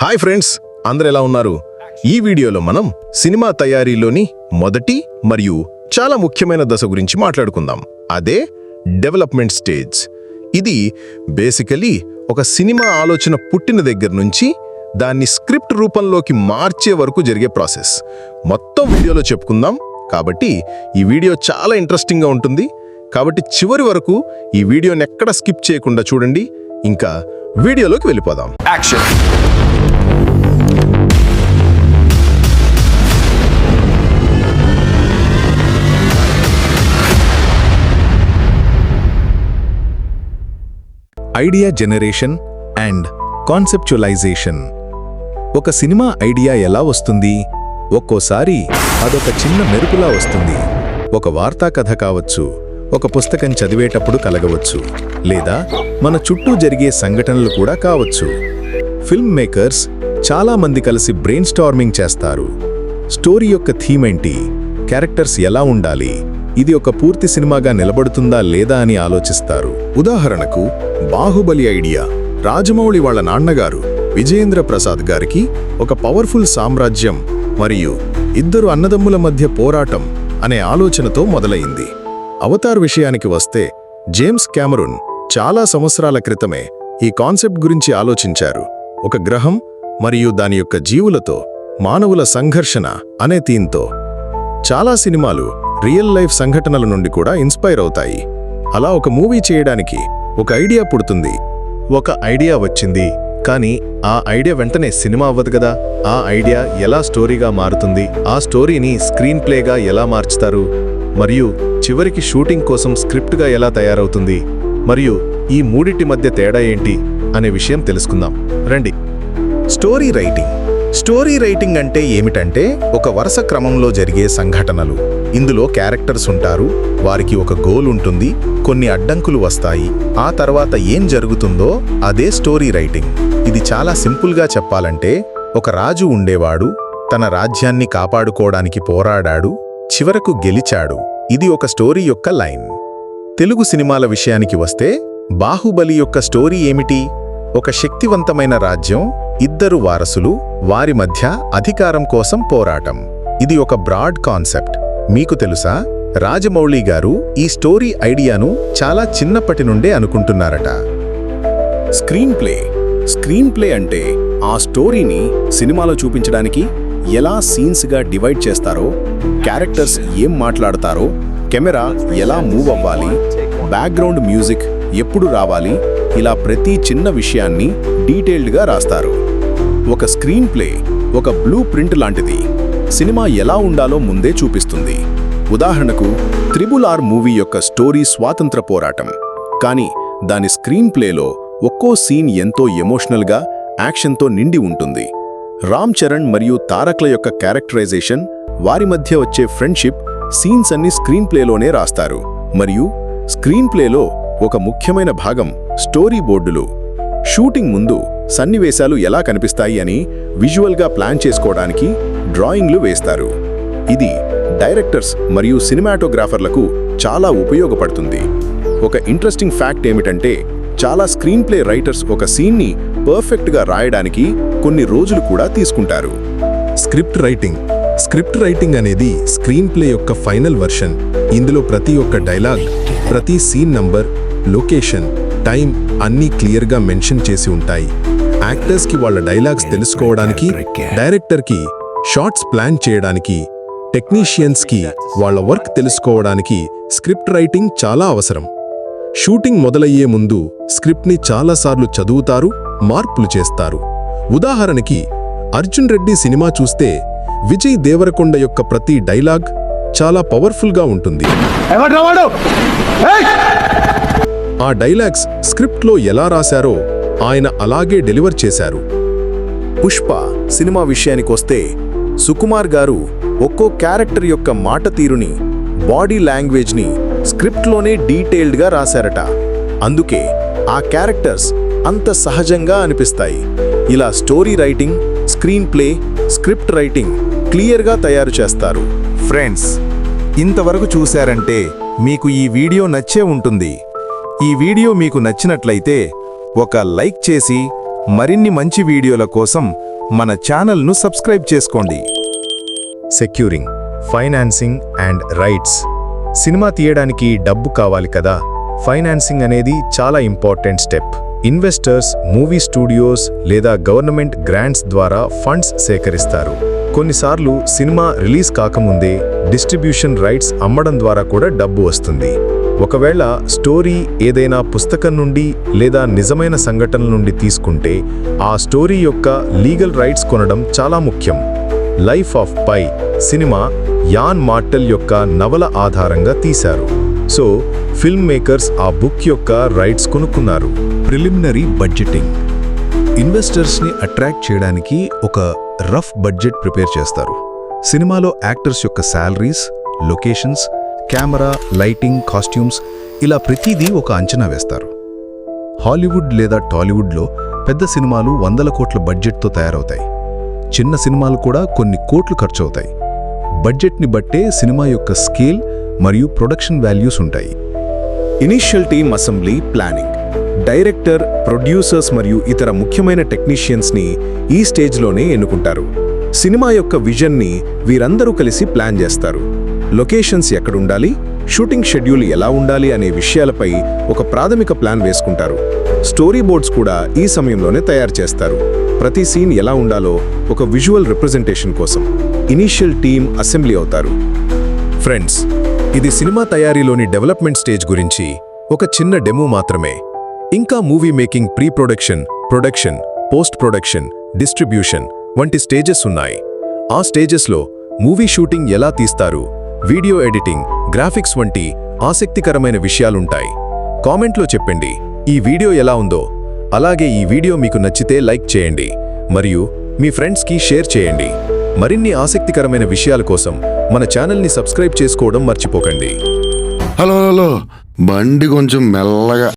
Hi friends అందరు ఎలా ఉన్నారు? ఈ వీడియోలో మనం సినిమా తయారీలోని మొదటి మరియు చాలా ముఖ్యమైన దశ గురించి మాట్లాడుకుందాం. అదే డెవలప్మెంట్ స్టేజ్. ఇది బేసికలీ ఒక సినిమా ఆలోచన పుట్టిన దగ్గర నుంచి దాన్ని స్క్రిప్ట్ రూపంలోకి మార్చే వరకు జరిగే ప్రాసెస్. మొత్తం వీడియోలో చెప్పుకుందాం. కాబట్టి ఈ వీడియో చాలా ఇంట్రెస్టింగ్గా ఉంటుంది. కాబట్టి చివరి వరకు ఈ వీడియోని ఎక్కడ స్కిప్ చేయకుండా చూడండి. ఇంకా వీడియోలోకి వెళ్ళిపోదాం. Action. Idea generation and conceptualization ఒక సినిమా ఐడియా ఎలా వస్తుంది? ఒక్కోసారి అదొక చిన్న మెరుపులా వస్తుంది. ఒక వార్తా కథ కావచ్చు ఒక పుస్తకం చదివేటప్పుడు కలగవచ్చు లేదా మన చుట్టూ జరిగే సంఘటనలు కూడా కావచ్చు. ఫిల్మ్ మేకర్స్ చాలామంది కలిసి బ్రెయిన్ స్టార్మింగ్ చేస్తారు. స్టోరీ యొక్క థీమ్ ఏంటి? క్యారెక్టర్స్ ఎలా ఉండాలి? ఇది ఒక పూర్తి సినిమాగా నిలబడుతుందా లేదా అని ఆలోచిస్తారు. ఉదాహరణకు బాహుబలి ఐడియా రాజమౌళి వాళ్ళ నాన్నగారు విజయేంద్ర ప్రసాద్ గారికి ఒక పవర్ఫుల్ సామ్రాజ్యం మరియు ఇద్దరు అన్నదమ్ముల మధ్య పోరాటం అనే ఆలోచనతో మొదలైంది. అవతార్ విషయానికి వస్తే జేమ్స్ క్యామరూన్ చాలా సంవత్సరాల క్రితమే ఈ కాన్సెప్ట్ గురించి ఆలోచించారు. ఒక గ్రహం మరియు దాని యొక్క జీవులతో మానవుల సంఘర్షణ అనే థీమ్తో. చాలా సినిమాలు రియల్ లైఫ్ సంఘటనల నుండి కూడా ఇన్స్పైర్ అవుతాయి. అలా ఒక మూవీ చేయడానికి ఒక ఐడియా పుడుతుంది. ఒక ఐడియా వచ్చింది కానీ ఆ ఐడియా వెంటనే సినిమా అవ్వదు కదా? ఆ ఐడియా ఎలా స్టోరీగా మారుతుంది? ఆ స్టోరీని స్క్రీన్ ప్లేగా ఎలా మార్చుతారు? మరియు చివరికి షూటింగ్ కోసం స్క్రిప్ట్గా ఎలా తయారవుతుంది మరియు ఈ మూడిటి మధ్య తేడా ఏంటి అనే విషయం తెలుసుకుందాం. రండి. Story writing. స్టోరీ రైటింగ్ అంటే ఏమిటంటే ఒక వరుస క్రమంలో జరిగే సంఘటనలు. ఇందులో క్యారెక్టర్స్ ఉంటారు వారికి ఒక గోల్ ఉంటుంది కొన్ని అడ్డంకులు వస్తాయి. ఆ తర్వాత ఏం జరుగుతుందో అదే స్టోరీ రైటింగ్. ఇది చాలా సింపుల్గా చెప్పాలంటే ఒక రాజు ఉండేవాడు తన రాజ్యాన్ని కాపాడుకోవడానికి పోరాడాడు చివరకు గెలిచాడు. ఇది ఒక స్టోరీ యొక్క లైన్. తెలుగు సినిమాల విషయానికి వస్తే బాహుబలి యొక్క స్టోరీ ఏమిటి? ఒక శక్తివంతమైన రాజ్యం ఇద్దరు వారసులు వారి మధ్య అధికారం కోసం పోరాటం. ఇది ఒక బ్రాడ్ కాన్సెప్ట్. మీకు తెలుసా? రాజమౌళి గారు ఈ స్టోరీ ఐడియాను చాలా చిన్నప్పటి నుండే అనుకుంటున్నారట. Screenplay. స్క్రీన్ ప్లే అంటే ఆ స్టోరీని సినిమాలో చూపించడానికి ఎలా సీన్స్గా డివైడ్ చేస్తారో క్యారెక్టర్స్ ఏం మాట్లాడతారో కెమెరా ఎలా మూవ్ అవ్వాలి బ్యాక్గ్రౌండ్ మ్యూజిక్ ఎప్పుడు రావాలి ఇలా ప్రతి చిన్న విషయాన్ని డీటెయిల్డ్గా రాస్తారు. ఒక స్క్రీన్ ప్లే ఒక బ్లూ ప్రింట్ లాంటిది. సినిమా ఎలా ఉండాలో ముందే చూపిస్తుంది. ఉదాహరణకు త్రిబుల్ ఆర్ మూవీ యొక్క స్టోరీ స్వాతంత్ర పోరాటం. కానీ దాని స్క్రీన్ ప్లేలో ఒక్కో సీన్ ఎంతో ఎమోషనల్గా యాక్షన్తో నిండి ఉంటుంది. రామ్ చరణ్ మరియు తారక్ల యొక్క క్యారెక్టరైజేషన్ వారి మధ్య వచ్చే ఫ్రెండ్షిప్ సీన్స్ అన్ని స్క్రీన్ ప్లేలోనే రాస్తారు. మరియు స్క్రీన్ ప్లేలో ఒక ముఖ్యమైన భాగం స్టోరీ బోర్డులు. షూటింగ్ ముందు సన్నివేశాలు ఎలా కనిపిస్తాయి అని విజువల్గా ప్లాన్ చేసుకోవడానికి డ్రాయింగ్లు వేస్తారు. ఇది డైరెక్టర్స్ మరియు సినిమాటోగ్రాఫర్లకు చాలా ఉపయోగపడుతుంది. ఒక ఇంట్రెస్టింగ్ ఫ్యాక్ట్ ఏమిటంటే చాలా స్క్రీన్ ప్లే రైటర్స్ ఒక సీన్ని పర్ఫెక్ట్గా రాయడానికి కొన్ని రోజులు కూడా తీసుకుంటారు. Script writing. స్క్రిప్ట్ రైటింగ్ అనేది స్క్రీన్ ప్లే యొక్క ఫైనల్ వర్షన్. ఇందులో ప్రతి ఒక్క డైలాగ్ ప్రతి సీన్ నంబర్ లొకేషన్ టైం అన్నీ క్లియర్గా మెన్షన్ చేసి ఉంటాయి. యాక్టర్స్కి వాళ్ళ డైలాగ్స్ తెలుసుకోవడానికి డైరెక్టర్కి షార్ట్స్ ప్లాన్ చేయడానికి టెక్నీషియన్స్కి వాళ్ళ వర్క్ తెలుసుకోవడానికి స్క్రిప్ట్ రైటింగ్ చాలా అవసరం. షూటింగ్ మొదలయ్యే ముందు స్క్రిప్ట్ని చాలాసార్లు చదువుతారు మార్పులు చేస్తారు. ఉదాహరణకి అర్జున్ రెడ్డి సినిమా చూస్తే విజయ్ దేవరకొండ యొక్క ప్రతి డైలాగ్ చాలా పవర్ఫుల్గా ఉంటుంది. ఆ డైలాగ్స్ స్క్రిప్ట్లో ఎలా రాశారో ఆయన అలాగే డెలివర్ చేశారు. పుష్ప సినిమా విషయానికొస్తే సుకుమార్ గారు ఒక్కో క్యారెక్టర్ యొక్క మాట తీరుని బాడీ లాంగ్వేజ్ని స్క్రిప్ట్లోనే డీటెయిల్డ్గా రాశారట. అందుకే ఆ క్యారెక్టర్స్ అంత సహజంగా అనిపిస్తాయి. ఇలా story writing screenplay script writing క్లియర్గా తయారు చేస్తారు. ఫ్రెండ్స్ ఇంతవరకు చూశారంటే మీకు ఈ వీడియో నచ్చే ఉంటుంది. ఈ వీడియో మీకు నచ్చినట్లయితే ఒక లైక్ చేసి మరిన్ని మంచి వీడియోల కోసం మన ఛానల్ను సబ్స్క్రైబ్ చేసుకోండి. Securing financing and rights. Cinema తీయడానికి డబ్బు కావాలి కదా? ఫైనాన్సింగ్ అనేది చాలా important step. Investors movie studios లేదా గవర్నమెంట్ గ్రాంట్స్ ద్వారా ఫండ్స్ సేకరిస్తారు. కొన్నిసార్లు సినిమా రిలీజ్ కాకముందే డిస్ట్రిబ్యూషన్ రైట్స్ అమ్మడం ద్వారా కూడా డబ్బు వస్తుంది. ఒకవేళ స్టోరీ ఏదైనా పుస్తకం నుండి లేదా నిజమైన సంఘటనల నుండి తీసుకుంటే ఆ స్టోరీ యొక్క లీగల్ రైట్స్ కొనడం చాలా ముఖ్యం. Life of Pi cinema Yann Martel యొక్క నవల ఆధారంగా తీశారు. సో ఫిల్మ్ మేకర్స్ ఆ బుక్ యొక్క రైట్స్ కొనుక్కున్నారు. Preliminary budgeting. ఇన్వెస్టర్స్ని అట్రాక్ట్ చేయడానికి ఒక రఫ్ బడ్జెట్ ప్రిపేర్ చేస్తారు. సినిమాలో యాక్టర్స్ యొక్క salaries locations camera lighting costumes ఇలా ప్రతిదీ ఒక అంచనా వేస్తారు. హాలీవుడ్ లేదా టాలీవుడ్లో పెద్ద సినిమాలు వందల కోట్ల బడ్జెట్తో తయారవుతాయి. చిన్న సినిమాలు కూడా కొన్ని కోట్లు ఖర్చవుతాయి. బడ్జెట్ని బట్టే సినిమా యొక్క స్కేల్ మరియు ప్రొడక్షన్ వాల్యూస్ ఉంటాయి. Initial team assembly planning. Director producers మరియు ఇతర ముఖ్యమైన టెక్నీషియన్స్ని ఈ స్టేజ్లోనే ఎన్నుకుంటారు. సినిమా యొక్క విజన్ని వీరందరూ కలిసి ప్లాన్ చేస్తారు. లొకేషన్స్ ఎక్కడుండాలి? షూటింగ్ షెడ్యూల్ ఎలా ఉండాలి అనే విషయాలపై ఒక ప్రాథమిక ప్లాన్ వేసుకుంటారు. స్టోరీ బోర్డ్స్ కూడా ఈ సమయంలోనే తయారు చేస్తారు. ప్రతి సీన్ ఎలా ఉండాలో ఒక విజువల్ రిప్రజెంటేషన్ కోసం ఇనీషియల్ టీమ్ అసెంబ్లీ అవుతారు. ఫ్రెండ్స్ ఇది సినిమా తయారీలోని డెవలప్మెంట్ స్టేజ్ గురించి ఒక చిన్న డెమో మాత్రమే. ఇంకా movie making pre production production post production distribution వంటి స్టేజెస్ ఉన్నాయి. ఆ స్టేజెస్లో మూవీ షూటింగ్ ఎలా తీస్తారు వీడియో ఎడిటింగ్ గ్రాఫిక్స్ వంటి ఆసక్తికరమైన విషయాలుంటాయి. కామెంట్లో చెప్పండి ఈ వీడియో ఎలా ఉందో. అలాగే ఈ వీడియో మీకు నచ్చితే లైక్ చేయండి మరియు మీ ఫ్రెండ్స్కి షేర్ చేయండి. మరిన్ని ఆసక్తికరమైన విషయాల కోసం మన ఛానల్ని సబ్స్క్రైబ్ చేసుకోవడం మర్చిపోకండి. Hello hello. బండి కొంచెం మెల్లగా